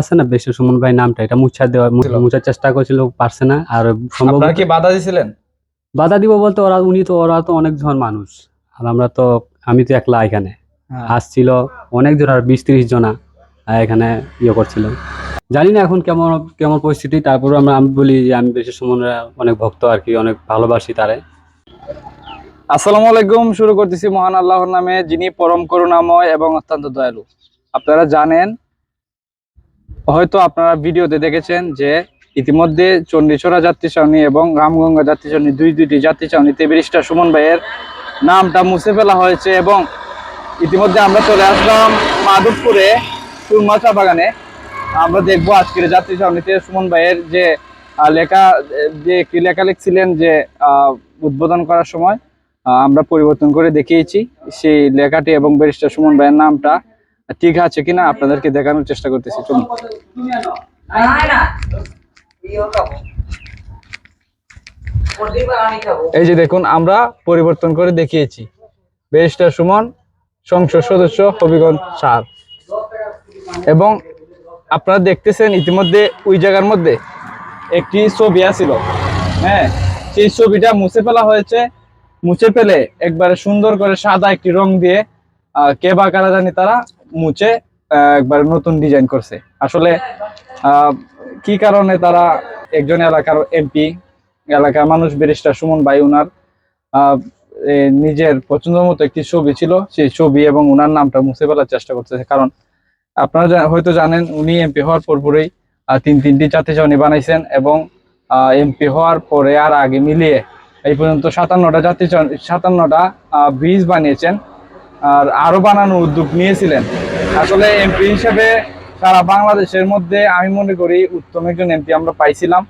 আছে না? বেশি সুমন ভাই নামটা এটা মুছা দেওয়া মুছার চেষ্টা করছিল পারছে না। আর সম্ভব কি বাধা দিছিলেন? বাধা দিব বলতে ওরা উনি তো ওরা তো অনেক জন মানুষ। আর আমরা তো আমি তো একলা এখানে। আসছিল অনেক জন আর বিশ ত্রিশ জনা এখানে ইয়ে করছিল। জানি না এখন কেমন কেমন পরিস্থিতি। তারপরে আমরা আমি বলি যে আমি বেশি সুমনের অনেক ভক্ত আর কি অনেক ভালোবাসি তারে। আসসালামু আলাইকুম। শুরু করতেছি মহান আল্লাহর নামে যিনি পরম করুণাময় এবং অত্যন্ত দয়ালু। আপনারা জানেন হয়তো আপনারা ভিডিওতে দেখেছেন যে ইতিমধ্যে চণ্ডীছড়া যাত্রী ছাউনি এবং রামগঙ্গা যাত্রী ছাউনি দুই দুইটি যাত্রী ছাউনিতে ব্যারিস্টার সুমন ভাইয়ের নামটা মুছে ফেলা হয়েছে এবং ইতিমধ্যে আমরা চলে আসলাম মাধবপুরে সুরমা চা বাগানে। আমরা দেখব আজকের যাত্রী ছাউনিতে সুমন ভাইয়ের যে লেখা, যে কি লেখা লিখছিলেন যে উদ্বোধন করার সময় আমরা পরিবর্তন করে দেখিয়েছি। সেই লেখাটি এবং ব্যারিস্টার সুমন ভাইয়ের নামটা ঠিক আছে কিনা আপনাদেরকে দেখানোর চেষ্টা করতেছি চলুন। এই যে দেখুন আমরা পরিবর্তন করে দেখিয়েছি। ব্যারিস্টার সুমন সংসদ সদস্য হবিগঞ্জ সার এবং আপনারা দেখতেছেন ইতিমধ্যে ওই জায়গার মধ্যে একটি ছবি আছিল। হ্যাঁ সেই ছবিটা মুছে ফেলা হয়েছে। মুছে ফেলে একবারে সুন্দর করে সাদা একটি রং দিয়ে আহ, কে বা কারা জানি তারা মুছে একবারে নতুন ডিজাইন করছে। আসলে কি কারণে তারা একজন এলাকার এমপি এলাকার মানুষ ব্যারিস্টার সুমন ভাই উনার নিজের পছন্দ মতো একটি ছবি ছিল, সেই ছবি এবং উনার নামটা মুছে ফেলার চেষ্টা করতেছে। কারণ, আপনারা হয়তো জানেন, উনি এমপি হওয়ার পরপরই তিন তিনটি জাতীয় চাউনি বানাইছেন এবং এমপি হওয়ার পরে আর আগে মিলিয়ে এই পর্যন্ত সাতান্নটা চাউনি সাতান্নটা ব্রিজ বানিয়েছেন। আর আরও বানানোর উদ্যোগ নিয়েছিলেন। আসলে এমপি হিসেবে সারা বাংলাদেশের মধ্যে আমি মনে করি উত্তম একজন এমপি আমরা পাইছিলাম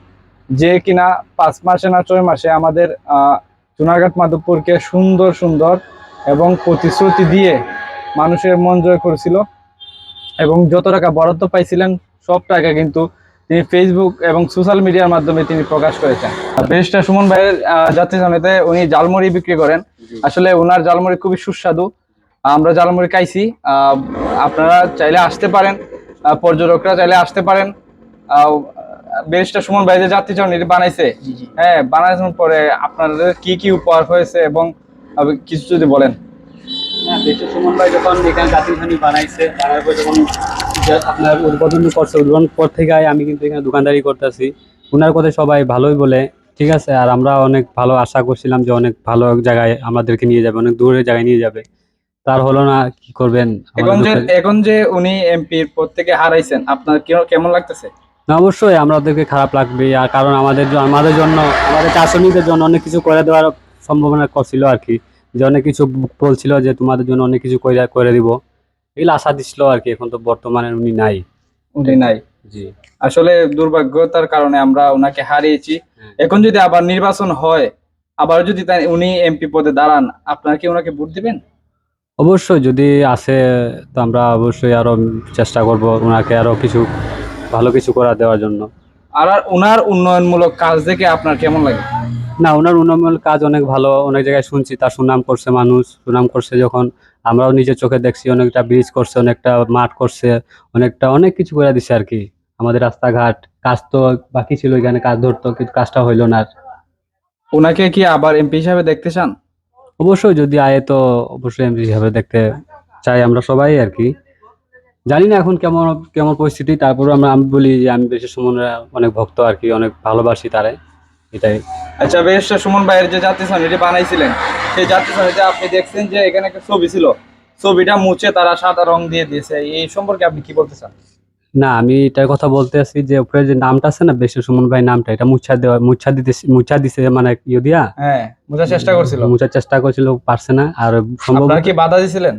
যে কিনা পাঁচ মাসে না ছয় মাসে আমাদের আহ, চুনারঘাট মাধবপুরকে সুন্দর সুন্দর এবং প্রতিশ্রুতি দিয়ে মানুষের মন জয় করেছিল এবং যত টাকা বরাদ্দ পাইছিলেন সব টাকা কিন্তু তিনি ফেসবুক এবং সোশ্যাল মিডিয়ার মাধ্যমে তিনি প্রকাশ করেছেন। ব্যারিস্টার সুমন ভাইয়ের যাত্রী জানাতে উনি জালমুড়ি বিক্রি করেন। আসলে ওনার জালমুড়ি খুবই সুস্বাদু। আমরা জালমুড়ি খাইছি। আপনারা চাইলে আসতে পারেন পর্যটকরা চাইলে আসতে পারেন। আহ, ব্যারিস্টার সুমন ভাই যে যাত্রী বানাইছে হ্যাঁ বানানোর পরে আপনাদের কি কি উপহার হয়েছে এবং কিছু যদি বলেন। হ্যাঁ সুমন ভাই যখন এখানে বানাইছে বানার পর যখন আপনার উদ্বোধন করছে উদ্বোধন পর থেকে আমি কিন্তু এখানে দোকানদারি করতেছি। ওনার কথা সবাই ভালোই বলে ঠিক আছে আর আমরা অনেক ভালো আশা করছিলাম যে অনেক ভালো জায়গায় আমাদেরকে নিয়ে যাবে অনেক দূরের জায়গায় নিয়ে যাবে। তার হলো না কি করবেন? এখন যে এখন যে উনি এমপির পদ থেকে হারাইছেন আপনার কি- কেমন লাগতেছে? না, অবশ্যই আমাদেরকে খারাপ লাগবে আর কারণ আমাদের আমাদের জন্য আমাদের চাষমিদের জন্য অনেক কিছু করে দেওয়ার সম্ভাবনা করছিল আর কি। যে অনেক কিছু বলছিল যে তোমাদের জন্য অনেক কিছু করে করে দিব। এগুলো আশা দিছিল আর কি এখন তো বর্তমানে উনি নাই। উনি নাই। জি। আসলে দুর্ভাগ্যতার কারণে আমরা ওনাকে হারিয়েছি। হ্যাঁ। এখন যদি আবার নির্বাচন হয় আবার যদি উনি এমপি পদে দাঁড়ান আপনারা কি ওনাকে ভোট দিবেন? অবশ্যই যদি আসে তো আমরা অবশ্যই আরও চেষ্টা করব ওনাকে আরও কিছু ভালো কিছু করা দেওয়ার জন্য। আর আর ওনার উন্নয়নমূলক কাজ দেখে আপনার কেমন লাগে? না ওনার উন্নয়নমূলক কাজ অনেক ভালো অনেক জায়গায় শুনছি তার সুনাম করছে মানুষ সুনাম করছে যখন আমরাও নিজের চোখে দেখছি অনেকটা ব্রিজ করছে অনেকটা মাঠ করছে অনেকটা অনেক কিছু করে দিছে আর কি। আমাদের রাস্তাঘাট কাজ তো বাকি ছিল এখানে কাজ ধরতো কিন্তু কাজটা হইল না। ওনাকে কি আবার এমপি হিসাবে দেখতে চান? অবশ্যই যদি আয়ে, তো অবশ্যই এমপি হিসাবে দেখতে চাই আমরা সবাই আর কি। জানি না এখন কেমন কেমন পরিস্থিতি, তারপরে আমরা, আমি বলি যে আমি বেশি সুমনের অনেক ভক্ত আর কি, অনেক ভালোবাসি তারে, এটাই। আচ্ছা বেশ, সুমন ভাইয়ের যে জাতীয় সমিতি বানাইছিলেন। সেই জাতীয় সমিতি আপনি দেখছেন যে এখানে একটা ছবি ছিল। ছবিটা মুছে তারা সাদা রং দিয়ে দিয়েছে। এই সম্পর্কে আপনি কি বলতে চান? না আমি এটার কথা বলতে আছি যে উপরে যে নামটা আছে না বেশি সুমন ভাই নামটা এটা মুছা দেওয়া মুছা দিতে মুছা দিছে মানে ইয়ে দিয়া। হ্যাঁ বোঝার চেষ্টা করছিল। মুছার চেষ্টা করছিল পারছে না আর সম্ভব আপনারা কি বাধা দিছিলেন?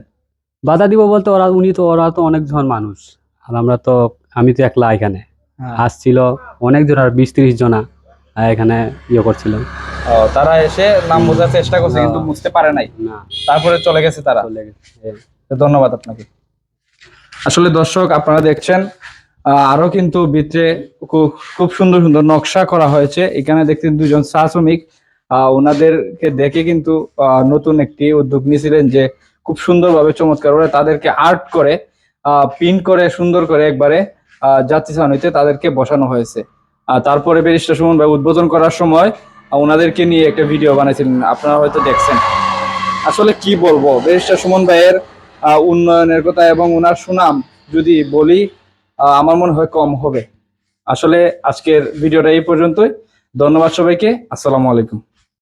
বাধা দিব বলতে ওরা উনি তো ওরা তো অনেক জন মানুষ আর আমরা তো আমি তো একলা এখানে। হ্যাঁ। আসছিল অনেক জন আর বিশ ত্রিশ জনা এখানে ইয়ে করছিল। তারা এসে নাম বোঝার চেষ্টা করছে কিন্তু বুঝতে পারে নাই। না। তারপরে চলে গেছে তারা। চলে গেছে। ধন্যবাদ আপনাকে। আসলে দর্শক, আপনারা দেখছেন আরও কিন্তু ভিতরে খুব সুন্দর সুন্দর নকশা করা হয়েছে। এখানে দেখতেন দুজন চা শ্রমিক ওনাদেরকে দেখে কিন্তু নতুন একটি উদ্যোগ নিয়েছিলেন যে খুব সুন্দরভাবে চমৎকার করে তাদেরকে আর্ট করে প্রিন্ট করে, সুন্দর করে একবারে যাত্রী ছাউনিতে তাদেরকে বসানো হয়েছে। তারপরে ব্যারিস্টার সুমন ভাই উদ্বোধন করার সময় ওনাদেরকে নিয়ে একটা ভিডিও বানাইছিলেন। আপনারা হয়তো দেখছেন। আসলে কি বলব, ব্যারিস্টার সুমন ভাইয়ের উন্নয়নের কথা এবং ওনার সুনাম যদি বলি আমার মনে হয় কম হবে। আসলে আজকের ভিডিওটা এই পর্যন্তই। ধন্যবাদ সবাইকে। আসসালামু আলাইকুম।